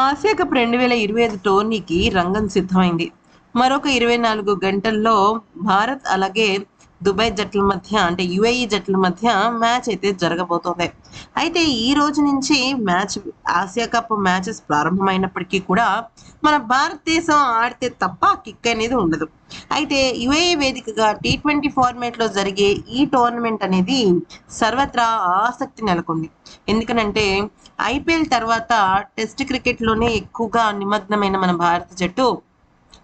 Asia cup రెండు వేల ఇరవై ఐదు టోర్నీకి రంగం సిద్ధమైంది. మరొక ఇరవై నాలుగు గంటల్లో భారత్ అలాగే దుబాయ్ జట్ల మధ్య అంటే యుఏఈ జట్ల మధ్య మ్యాచ్ అయితే జరగబోతోంది. అయితే ఈ రోజు నుంచి మ్యాచ్ ఆసియా కప్ మ్యాచెస్ ప్రారంభమైనప్పటికీ కూడా మన భారతదేశం ఆడితే తప్ప కిక్ అనేది ఉండదు. అయితే యుఏఈ వేదికగా టీ ట్వంటీ ఫార్మేట్లో జరిగే ఈ టోర్నమెంట్ అనేది సర్వత్రా ఆసక్తి నెలకొంది. ఎందుకనంటే ఐపీఎల్ తర్వాత టెస్ట్ క్రికెట్లోనే ఎక్కువగా నిమగ్నమైన మన భారత జట్టు.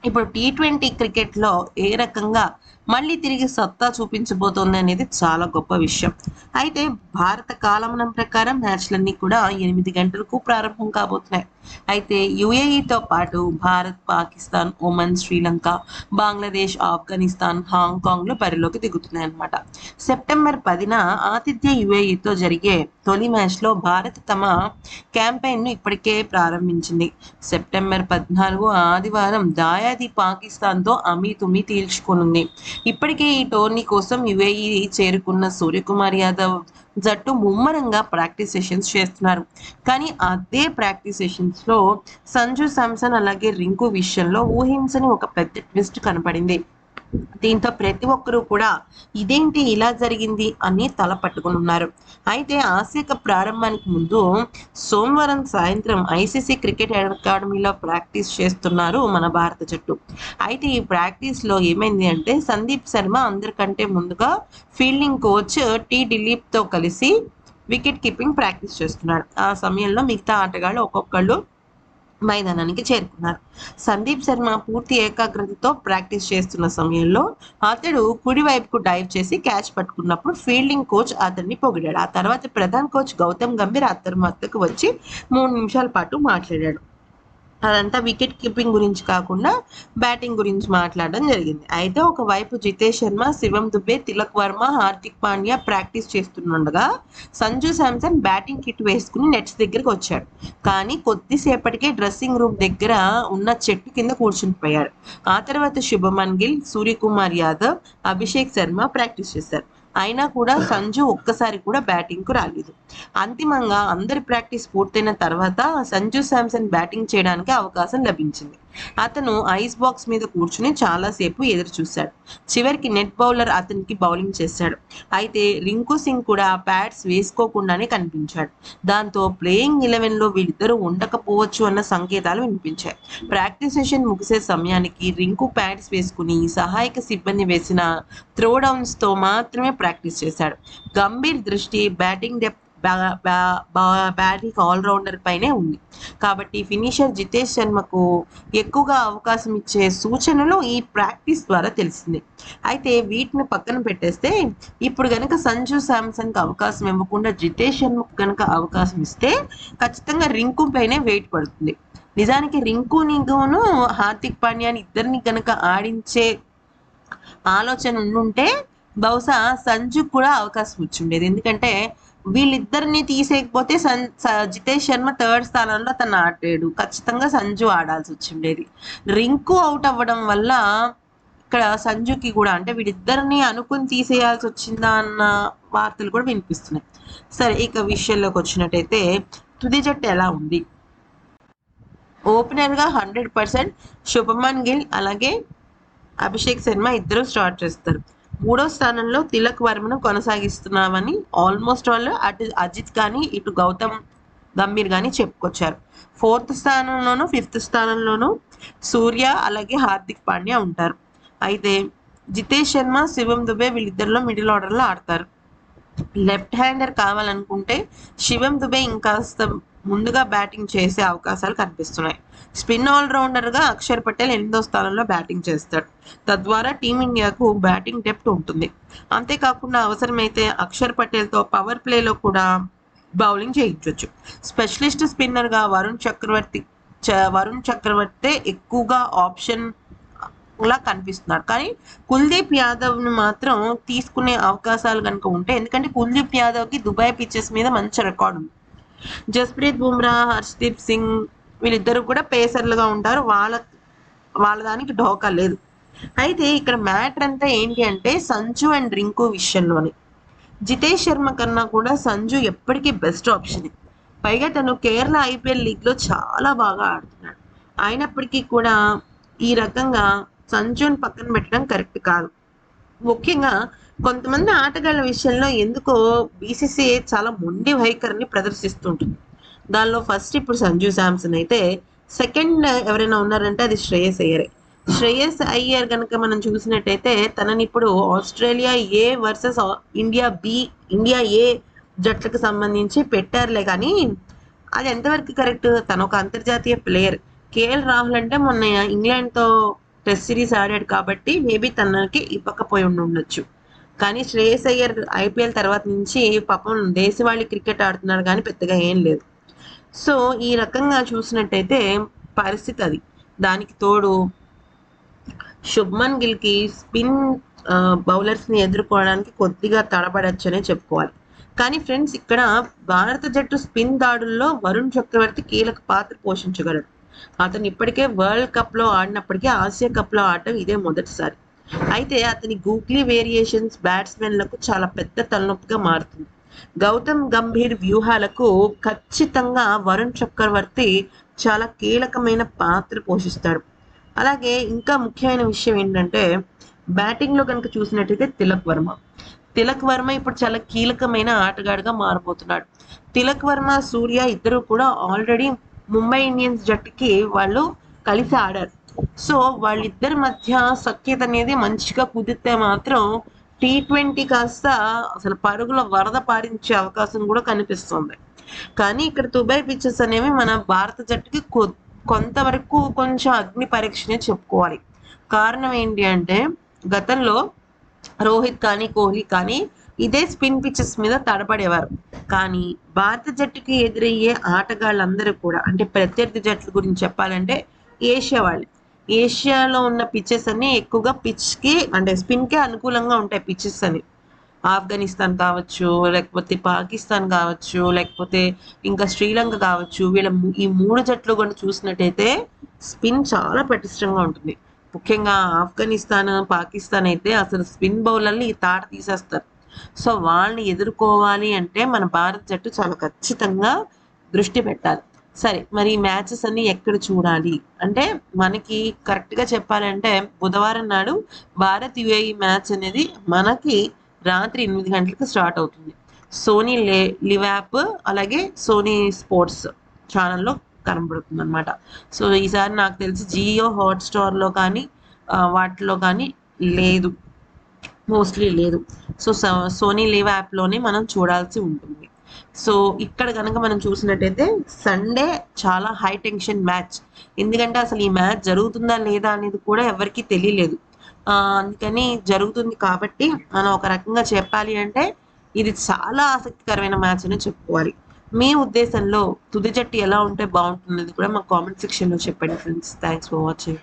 ఇప్పుడు టీ ట్వంటీ క్రికెట్లో ఏ రకంగా మళ్ళీ తిరిగి సత్తా చూపించబోతోంది అనేది చాలా గొప్ప విషయం. అయితే భారత కాలమనం ప్రకారం మ్యాచ్లన్నీ కూడా ఎనిమిది గంటలకు ప్రారంభం కాబోతున్నాయి. అయితే యుఏఈతో పాటు భారత్ పాకిస్తాన్ ఒమన్ శ్రీలంక బంగ్లాదేశ్ ఆఫ్ఘనిస్తాన్ హాంకాంగ్లు బరిలోకి దిగుతున్నాయి అన్నమాట. సెప్టెంబర్ పదిన ఆతిథ్య యుఏఈతో జరిగే తొలి మ్యాచ్లో భారత్ తమ క్యాంపెయిన్ను ఇప్పటికే ప్రారంభించింది. సెప్టెంబర్ పద్నాలుగు ఆదివారం దాయాది పాకిస్తాన్తో అమీతుమి తేల్చుకోనుంది. ఇప్పటికే ఈ టోర్నీ కోసం యుఏఈ చేరుకున్న సూర్యకుమార్ యాదవ్ జట్టు ముమ్మరంగా ప్రాక్టీస్ సెషన్స్ చేస్తున్నారు. కానీ అదే ప్రాక్టీస్ సెషన్స్లో సంజు శాంసన్ అలాగే రింకు విషయంలో ఊహించని ఒక పెద్ద ట్విస్ట్ కనపడింది. దీంతో ప్రతి ఒక్కరూ కూడా ఇదేంటి ఇలా జరిగింది అని తల పట్టుకుని ఉన్నారు. అయితే ఆసియా కప్ ప్రారంభానికి ముందు సోమవారం సాయంత్రం ఐసీసీ క్రికెట్ అకాడమీలో ప్రాక్టీస్ చేస్తున్నారు మన భారత జట్టు. అయితే ఈ ప్రాక్టీస్లో ఏమైంది అంటే సందీప్ శర్మ అందరికంటే ముందుగా ఫీల్డింగ్ కోచ్ టి దిలీప్తో కలిసి వికెట్ కీపింగ్ ప్రాక్టీస్ చేస్తున్నాడు. ఆ సమయంలో మిగతా ఆటగాళ్ళు ఒక్కొక్కళ్ళు మైదానానికి చేరుకున్నారు. సందీప్ శర్మ పూర్తి ఏకాగ్రతతో ప్రాక్టీస్ చేస్తున్న సమయంలో అతడు కుడి వైపుకు డైవ్ చేసి క్యాచ్ పట్టుకున్నప్పుడు ఫీల్డింగ్ కోచ్ అతన్ని పొగిడాడు. ఆ తర్వాత ప్రధాన్ కోచ్ గౌతమ్ గంభీర్ అతని వద్దకు వచ్చి మూడు నిమిషాల పాటు మాట్లాడాడు. అదంతా వికెట్ కీపింగ్ గురించి కాకుండా బ్యాటింగ్ గురించి మాట్లాడడం జరిగింది. అయితే ఒకవైపు జితేష్ శర్మ శివం దుబే తిలక్ వర్మ హార్దిక్ పాండ్యా ప్రాక్టీస్ చేస్తుండగా సంజు శాంసన్ బ్యాటింగ్ కిట్ వేసుకుని నెట్స్ దగ్గరికి వచ్చాడు. కానీ కొద్దిసేపటికే డ్రెస్సింగ్ రూమ్ దగ్గర ఉన్న చెట్టు కింద కూర్చునిపోయాడు. ఆ తర్వాత శుభమన్ గిల్ సూర్యకుమార్ యాదవ్ అభిషేక్ శర్మ ప్రాక్టీస్ చేశారు. అయినా కూడా సంజు ఒక్కసారి కూడా బ్యాటింగ్కు రాలేదు. అంతిమంగా అందరి ప్రాక్టీస్ పూర్తయిన తర్వాత సంజు శాంసన్ బ్యాటింగ్ చేయడానికి అవకాశం లభించింది. అతను ఐస్ బాక్స్ మీద కూర్చుని చాలాసేపు ఎదురు చూశాడు. చివరికి నెట్ బౌలర్ అతనికి బౌలింగ్ చేశాడు. అయితే రింకు సింగ్ కూడా ప్యాడ్స్ వేసుకోకుండానే కనిపించాడు. దాంతో ప్లేయింగ్ ఎలెవెన్లో వీళ్ళిద్దరూ ఉండకపోవచ్చు అన్న సంకేతాలు వినిపించాయి. ప్రాక్టీస్ సెషన్ ముగిసే సమయానికి రింకు ప్యాడ్స్ వేసుకుని సహాయక సిబ్బంది వేసిన త్రో డౌన్స్తో మాత్రమే ప్రాక్టీస్ చేశాడు. గంభీర్ దృష్టి బ్యాటింగ్ డెప్ బ్యాటింగ్ ఆల్రౌండర్ పైనే ఉంది. కాబట్టి ఫినిషర్ జితేష్ శర్మకు ఎక్కువగా అవకాశం ఇచ్చే సూచనలు ఈ ప్రాక్టీస్ ద్వారా తెలిసింది. అయితే వీటిని పక్కన పెట్టేస్తే ఇప్పుడు గనక సంజు శాంసన్కి అవకాశం ఇవ్వకుండా జితేష్ శర్మకు గనక అవకాశం ఇస్తే ఖచ్చితంగా రింకు పైనే వెయిట్ పడుతుంది. నిజానికి రింకు నిగును హార్దిక్ పాండ్యాని ఇద్దరిని గనక ఆడించే ఆలోచన ఉండుంటే బహుశా సంజు కూడా అవకాశం వచ్చిండేది ఎందుకంటే వీళ్ళిద్దరిని తీసేయకపోతే సన్ జితేష్ శర్మ థర్డ్ స్థానంలో తను ఆడాడు. ఖచ్చితంగా సంజు ఆడాల్సి వచ్చిండేది. రింకు అవుట్ అవ్వడం వల్ల ఇక్కడ సంజుకి కూడా అంటే వీళ్ళిద్దరిని అనుకుని తీసేయాల్సి వచ్చిందా అన్న వార్తలు కూడా వినిపిస్తున్నాయి. సరే ఇక విషయంలోకి వచ్చినట్టయితే తుది జట్టు ఎలా ఉంది? ఓపెనర్గా హండ్రెడ్ పర్సెంట్ శుభమన్ గిల్ అలాగే అభిషేక్ శర్మ ఇద్దరు స్టార్ట్ చేస్తారు. మూడో స్థానంలో తిలక్ వర్మను కొనసాగిస్తున్నామని ఆల్మోస్ట్ వాళ్ళు అటు అజిత్ కానీ ఇటు గౌతమ్ గంభీర్ కానీ చెప్పుకొచ్చారు. ఫోర్త్ స్థానంలోను ఫిఫ్త్ స్థానంలోను సూర్య అలాగే హార్దిక్ పాండ్యా ఉంటారు. అయితే జితేష్ శర్మ శివం దుబే వీళ్ళిద్దరిలో మిడిల్ ఆర్డర్లో ఆడతారు. లెఫ్ట్ హ్యాండర్ కావాలనుకుంటే శివం దుబే ఇంకాస్త ముందుగా బ్యాటింగ్ చేసే అవకాశాలు కనిపిస్తున్నాయి. స్పిన్ ఆల్రౌండర్గా అక్షర్ పటేల్ ఎనిమిదో స్థానంలో బ్యాటింగ్ చేస్తాడు. తద్వారా టీమిండియాకు బ్యాటింగ్ డెప్త్ ఉంటుంది. అంతేకాకుండా అవసరమైతే అక్షర్ పటేల్తో పవర్ ప్లేలో కూడా బౌలింగ్ చేయించవచ్చు స్పెషలిస్ట్ స్పిన్నర్గా వరుణ్ చక్రవర్తి చ- వరుణ్ చక్రవర్తి ఎక్కువగా ఆప్షన్ లా కనిపిస్తున్నాడు. కానీ కుల్దీప్ యాదవ్ని మాత్రం తీసుకునే అవకాశాలు కనుక ఉంటే ఎందుకంటే కుల్దీప్ యాదవ్కి దుబాయ్ పిచ్చెస్ మీద మంచి రికార్డు ఉంది జస్ప్రీత్ బుమ్రా హర్షదీప్ సింగ్ వీళ్ళిద్దరు కూడా పేసర్లుగా ఉంటారు. వాళ్ళ వాళ్ళ దానికి ఢోకా లేదు. అయితే ఇక్కడ మ్యాటర్ అంతా ఏంటి అంటే సంజు అండ్ రింకు విషయంలోని. జితేష్ శర్మ కన్నా కూడా సంజు ఎప్పటికీ బెస్ట్ ఆప్షన్. పైగా తను కేరళ ఐపీఎల్ లీగ్లో చాలా బాగా ఆడుతున్నాడు. అయినప్పటికీ కూడా ఈ రకంగా సంజుని పక్కన పెట్టడం కరెక్ట్ కాదు. ముఖ్యంగా కొంతమంది ఆటగాళ్ళ విషయంలో ఎందుకో బీసీసీఐ చాలా మొండి వైఖరిని ప్రదర్శిస్తుంటుంది. దానిలో ఫస్ట్ ఇప్పుడు సంజు శాంసన్ అయితే సెకండ్ ఎవరైనా ఉన్నారంటే అది శ్రేయస్ అయ్యరే. శ్రేయస్ అయ్యర్ కనుక మనం చూసినట్టయితే తనని ఇప్పుడు Australia A versus India B India A జట్లకు సంబంధించి పెట్టారులే కానీ అది ఎంతవరకు కరెక్ట్? తను ఒక అంతర్జాతీయ ప్లేయర్ కేఎల్ రాహుల్ అంటే మొన్న ఇంగ్లాండ్తో టెస్ట్ సిరీస్ ఆడాడు కాబట్టి మేబీ తనకి ఇవ్వకపోయి ఉండి ఉండొచ్చు. కానీ శ్రేయస్ అయ్యర్ ఐపీఎల్ తర్వాత నుంచి పాపం దేశవాళీ క్రికెట్ ఆడుతున్నారు కానీ పెద్దగా ఏం లేదు. సో ఈ రకంగా చూసినట్టయితే పరిస్థితి అది. దానికి తోడు శుభ్మన్ గిల్కి స్పిన్ బౌలర్స్ని ఎదుర్కోవడానికి కొద్దిగా తడబడచ్చనే చెప్పుకోవాలి. కానీ ఫ్రెండ్స్ ఇక్కడ భారత జట్టు స్పిన్ దాడుల్లో వరుణ్ చక్రవర్తి కీలక పాత్ర పోషించగలడు. అతను ఇప్పటికే వరల్డ్ కప్లో ఆడినప్పటికీ ఆసియా కప్లో ఆడటం ఇదే మొదటిసారి. అయితే అతని గూగ్లీ వేరియేషన్స్ బ్యాట్స్మెన్లకు చాలా పెద్ద తలనొప్పిగా మారుతుంది. గౌతమ్ గంభీర్ వ్యూహాలకు ఖచ్చితంగా వరుణ్ చక్రవర్తి చాలా కీలకమైన పాత్ర పోషిస్తాడు. అలాగే ఇంకా ముఖ్యమైన విషయం ఏంటంటే బ్యాటింగ్లో కనుక చూసినట్టయితే తిలక్ వర్మ. తిలక్ వర్మ ఇప్పుడు చాలా కీలకమైన ఆటగాడుగా మారబోతున్నాడు. తిలక్ వర్మ సూర్య ఇద్దరు కూడా ఆల్రెడీ ముంబై ఇండియన్స్ జట్టుకి వాళ్ళు కలిసి ఆడారు. సో వాళ్ళిద్దరి మధ్య సఖ్యత అనేది మంచిగా కుదిరితే మాత్రం టీ ట్వంటీ కాస్త అసలు పరుగుల వరద పారించే అవకాశం కూడా కనిపిస్తుంది. కానీ ఇక్కడ దుబాయ్ పిచ్చెస్ అనేవి మన భారత జట్టుకి కొంతవరకు కొంచెం అగ్ని పరీక్షనే చెప్పుకోవాలి. కారణం ఏంటి అంటే గతంలో రోహిత్ కానీ కోహ్లీ కానీ ఇదే స్పిన్ పిచ్చెస్ మీద తడబడేవారు. కానీ భారత జట్టుకి ఎదురయ్యే ఆటగాళ్ళందరూ కూడా అంటే ప్రత్యర్థి జట్ల గురించి చెప్పాలంటే ఏషియా వాళ్ళు ఏషియాలో ఉన్న పిచ్చెస్ అన్ని ఎక్కువగా పిచ్కి అంటే స్పిన్కే అనుకూలంగా ఉంటాయి పిచ్చెస్ అని. ఆఫ్ఘనిస్తాన్ కావచ్చు లేకపోతే పాకిస్తాన్ కావచ్చు లేకపోతే ఇంకా శ్రీలంక కావచ్చు వీళ్ళ ఈ మూడు జట్లు కూడా చూసినట్టయితే స్పిన్ చాలా పటిష్టంగా ఉంటుంది. ముఖ్యంగా ఆఫ్ఘనిస్తాన్ పాకిస్తాన్ అయితే అసలు స్పిన్ బౌలర్ని తాట తీసేస్తారు. సో వాళ్ళని ఎదుర్కోవాలి అంటే మన భారత జట్టు చాలా ఖచ్చితంగా దృష్టి పెట్టాలి. సరే మరి ఈ మ్యాచెస్ అన్ని ఎక్కడ చూడాలి? అంటే మనకి కరెక్ట్గా చెప్పాలంటే బుధవారం నాడు భారత్ యుఏఈ మ్యాచ్ అనేది మనకి రాత్రి ఎనిమిది గంటలకు స్టార్ట్ అవుతుంది. సోనీ లే లివ్ యాప్ అలాగే సోనీ స్పోర్ట్స్ ఛానల్లో కనబడుతుంది అనమాట సో ఈసారి నాకు తెలిసి జియో హాట్స్టార్లో కానీ వాటిలో కానీ లేదు. మోస్ట్లీ లేదు. సో సో- సోనీ లివ్ యాప్లోనే మనం చూడాల్సి ఉంటుంది. సో ఇక్కడ కనుక మనం చూసినట్టయితే సండే చాలా హై టెన్షన్ మ్యాచ్ ఎందుకంటే అసలు ఈ మ్యాచ్ జరుగుతుందా లేదా అనేది కూడా ఎవరికీ తెలియలేదు. ఆ, అందుకని జరుగుతుంది కాబట్టి మనం ఒక రకంగా చెప్పాలి అంటే ఇది చాలా ఆసక్తికరమైన మ్యాచ్ అని చెప్పుకోవాలి. మీ ఉద్దేశంలో తుది జట్టు ఎలా ఉంటే బాగుంటుంది కూడా మా కామెంట్ సెక్షన్లో చెప్పండి ఫ్రెండ్స్ థ్యాంక్స్ ఫర్ వాచింగ్